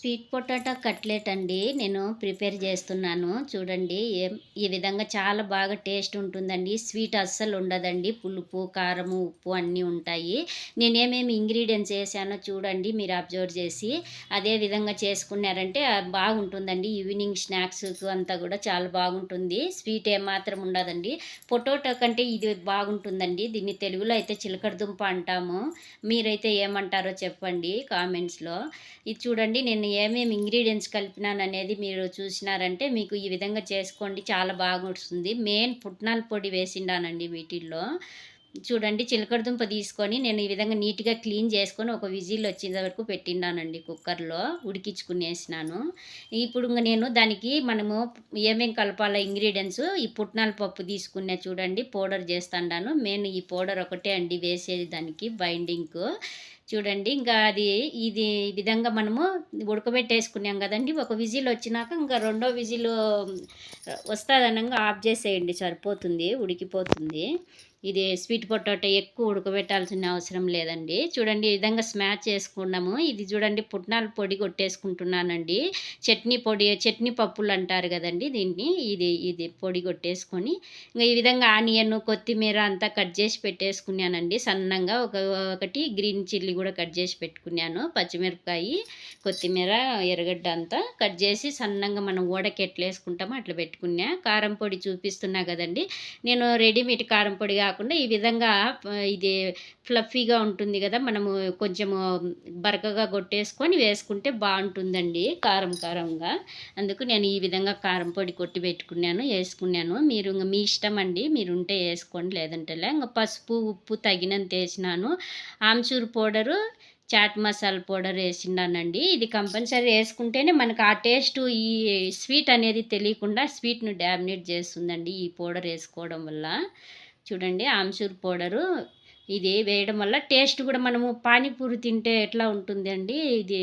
Sweet potato cutlet అండి నేను prepare చేస్తున్నాను. చూడండి ఏం ఈ విధంగా చాలా బాగా టేస్ట్ ఉంటుందండి. స్వీట్ అస్సలు ఉండదండి. పులుపు కారము ఉప్పు అన్నీ ఉంటాయి. నేను ఏమేమి ఇంగ్రీడియంట్స్ వేసానో చూడండి మీరు అబ్జర్వ్ చేసి. అదే విధంగా చేసుకున్నారంటే బాగుంటుందండి. ఈవినింగ్ స్నాక్స్ అంతా కూడా చాలా బాగుంటుంది. స్వీట్ ఏమాత్రం ఉండదండి. పొటాటో కంటే ఇది బాగుంటుందండి. దీన్ని తెలుగులో అయితే చిలకడదుంప అంటాము. మీరైతే ఏమంటారో చెప్పండి కామెంట్స్లో. ఇది చూడండి నేను ఏమేమి ఇంగ్రీడియంట్స్ కలిపినాను అనేది మీరు చూసినారంటే మీకు ఈ విధంగా చేసుకోండి చాలా బాగా వస్తుంది మెయిన్ పుట్నాల పొడి వేసిండానండి వీటిల్లో. చూడండి చిలకడ దుంప తీసుకొని నేను ఈ విధంగా నీట్గా క్లీన్ చేసుకొని ఒక విజిల్ వచ్చేంత వరకు పెట్టిండానండి కుక్కర్లో ఉడికించుకునేసినాను. ఇప్పుడు ఇంకా నేను దానికి మనము ఏమేమి కలపాలో ఇంగ్రీడియంట్స్ ఈ పుట్నాల పప్పు తీసుకునే చూడండి పౌడర్ చేస్తాను మెయిన్ ఈ పౌడర్ ఒకటే అండి వేసేది దానికి బైండింగ్కు చూడండి ఇంకా అది ఇది ఈ విధంగా మనము ఉడకబెట్టేసుకున్నాం కదండి ఒక విజిల్ వచ్చినాక ఇంకా రెండో విజిల్ వస్తుందనంగా ఆఫ్ చేసేయండి సరిపోతుంది ఉడికిపోతుంది. ఇది స్వీట్ పొటాటో ఎక్కువ ఉడకబెట్టాల్సిన అవసరం లేదండి. చూడండి ఈ విధంగా స్మాచ్ చేసుకున్నాము. ఇది చూడండి పుట్నాల పొడి కొట్టేసుకుంటున్నానండి. చట్నీ పొడి చట్నీ పప్పులు అంటారు కదండి దీన్ని. ఇది ఇది పొడి కొట్టేసుకొని ఇంకా ఈ విధంగా ఆనియన్ కొత్తిమీర అంతా కట్ చేసి పెట్టేసుకున్నానండి. సన్నంగా ఒక ఒకటి గ్రీన్ చిల్లీ కూడా కట్ చేసి పెట్టుకున్నాను. పచ్చిమిరపకాయ కొత్తిమీర ఎర్రగడ్డ అంతా కట్ చేసి సన్నంగా మనం ఓడకి ఎట్లా వేసుకుంటామో అట్లా పెట్టుకున్నా. కారం పొడి చూపిస్తున్నా కదండి. నేను రెడీమేడ్ కారం పొడిగా కాకుండా ఈ విధంగా ఇది ఫ్లఫీగా ఉంటుంది కదా మనము కొంచెము బరకగా కొట్టేసుకొని వేసుకుంటే బాగుంటుందండి కారం కారంగా. అందుకు నేను ఈ విధంగా కారం పొడి కొట్టి పెట్టుకున్నాను వేసుకున్నాను. మీరు ఇంకా మీ ఇష్టం అండి మీరు ఉంటే వేసుకోండి లేదంటే ఇంకా పసుపు ఉప్పు తగినంత వేసినాను. ఆమ్చూర్ పౌడరు చాట్ మసాలా పౌడర్ వేసిండానండి ఇది కంపల్సరీ వేసుకుంటేనే మనకు ఆ టేస్ట్ ఈ స్వీట్ అనేది తెలియకుండా స్వీట్ను డామినేట్ చేస్తుందండి ఈ పౌడర్ వేసుకోవడం వల్ల. చూడండి ఆమ్చూర్ పౌడరు. ఇది వేయడం వల్ల టేస్ట్ కూడా మనము పానీపూరి తింటే ఎట్లా ఉంటుందండి? ఇది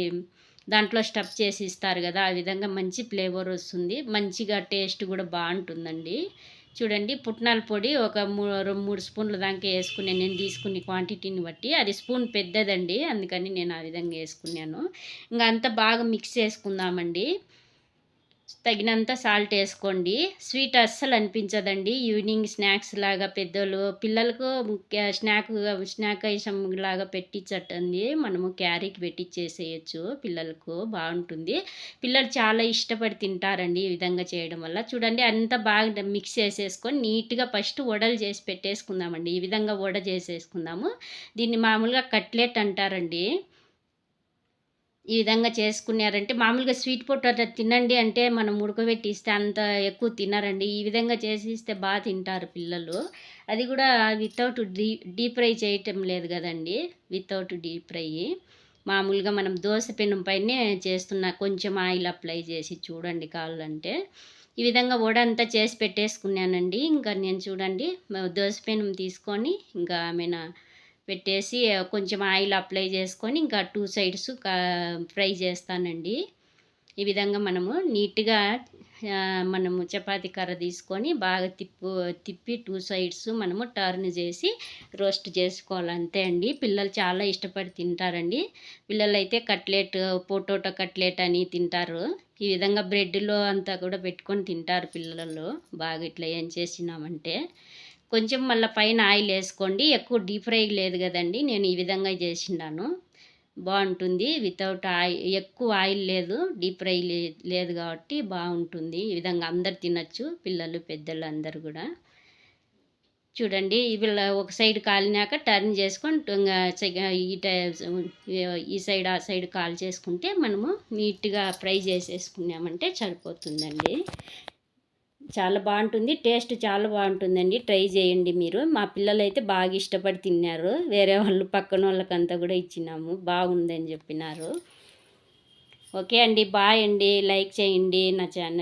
దాంట్లో స్టఫ్ చేసి ఇస్తారు కదా ఆ విధంగా మంచి ఫ్లేవర్ వస్తుంది. మంచిగా టేస్ట్ కూడా బాగుంటుందండి. చూడండి పుట్నాల పొడి ఒక మూడు మూడు స్పూన్ల దాకా వేసుకునే నేను తీసుకునే క్వాంటిటీని బట్టి. అది స్పూన్ పెద్దదండి అందుకని నేను ఆ విధంగా వేసుకున్నాను. ఇంకా అంతా బాగా మిక్స్ చేసుకుందామండి. తగినంత సాల్ట్ వేసుకోండి. స్వీట్ అస్సలు అనిపించదండి. ఈవినింగ్ స్నాక్స్ లాగా పెద్దోళ్ళు పిల్లలకు స్నాక్ స్నాక్ ఐటమ్ లాగా పెట్టించటండి మనము క్యారీకి పెట్టించేసేయచ్చు పిల్లలకు బాగుంటుంది. పిల్లలు చాలా ఇష్టపడి తింటారండి ఈ విధంగా చేయడం వల్ల. చూడండి అంత బాగా మిక్స్ చేసేసుకొని నీట్గా ఫస్ట్ వడలు చేసి పెట్టేసుకుందామండి. ఈ విధంగా వడ చేసేసుకుందాము. దీన్ని మామూలుగా కట్లెట్ అంటారండి. ఈ విధంగా చేసుకున్నారంటే మామూలుగా స్వీట్ పొటాటో తినండి అంటే మనం ఉడకబెట్టి ఇస్తే అంత ఎక్కువ తినరండి. ఈ విధంగా చేసి ఇస్తే బాగా తింటారు పిల్లలు. అది కూడా వితౌట్ డీ డీప్ ఫ్రై చేయటం లేదు కదండి. Without deep fry. మామూలుగా మనం దోశ పెనం పైనే చేస్తున్న కొంచెం ఆయిల్ అప్లై చేసి చూడండి కావాలంటే. ఈ విధంగా వడ అంతా చేసి పెట్టేసుకున్నానండి. ఇంకా నేను చూడండి దోశ పెనం తీసుకొని ఇంకా ఆమెన పెట్టేసి కొంచెం ఆయిల్ అప్లై చేసుకొని ఇంకా టూ సైడ్స్ ఫ్రై చేస్తానండి. ఈ విధంగా మనము నీట్గా మనము చపాతీ కర్ర తీసుకొని బాగా తిప్పు తిప్పి టూ సైడ్స్ మనము టర్న్ చేసి రోస్ట్ చేసుకోవాలి. అంతే అండి. పిల్లలు చాలా ఇష్టపడి తింటారండి. పిల్లలు అయితే కట్లెట్ పొటోటో కట్లెట్ అని తింటారు. ఈ విధంగా బ్రెడ్లో అంతా కూడా పెట్టుకొని తింటారు పిల్లలు. బాగా ఇట్లా ఏం చేసినామంటే. కొంచెం మళ్ళీ పైన ఆయిల్ వేసుకోండి. ఎక్కువ డీప్ ఫ్రై లేదు కదండి. నేను ఈ విధంగా చేసినాను బాగుంటుంది. వితౌట్ ఆయిల్ ఎక్కువ ఆయిల్ లేదు. డీప్ ఫ్రై లే- లేదు కాబట్టి బాగుంటుంది. ఈ విధంగా అందరు తినచ్చు పిల్లలు పెద్దలు అందరు కూడా. చూడండి ఇవి ఒక సైడ్ కాలినాక టర్న్ చేసుకొని ఈ టై- ఈ సైడ్ ఆ సైడ్ కాల్ చేసుకుంటే మనము నీట్గా ఫ్రై చేసేసుకున్నామంటే సరిపోతుందండి. చాలా బాగుంటుంది. టేస్ట్ చాలా బాగుంటుందండి. ట్రై చేయండి మీరు. మా పిల్లలు అయితే బాగా ఇష్టపడి తిన్నారు. వేరే వాళ్ళు పక్కన వాళ్ళకంతా కూడా ఇచ్చినాము. బాగుందని చెప్పినారు. ఓకే అండి. బాయ్ అండి. లైక్ చేయండి నా ఛానల్.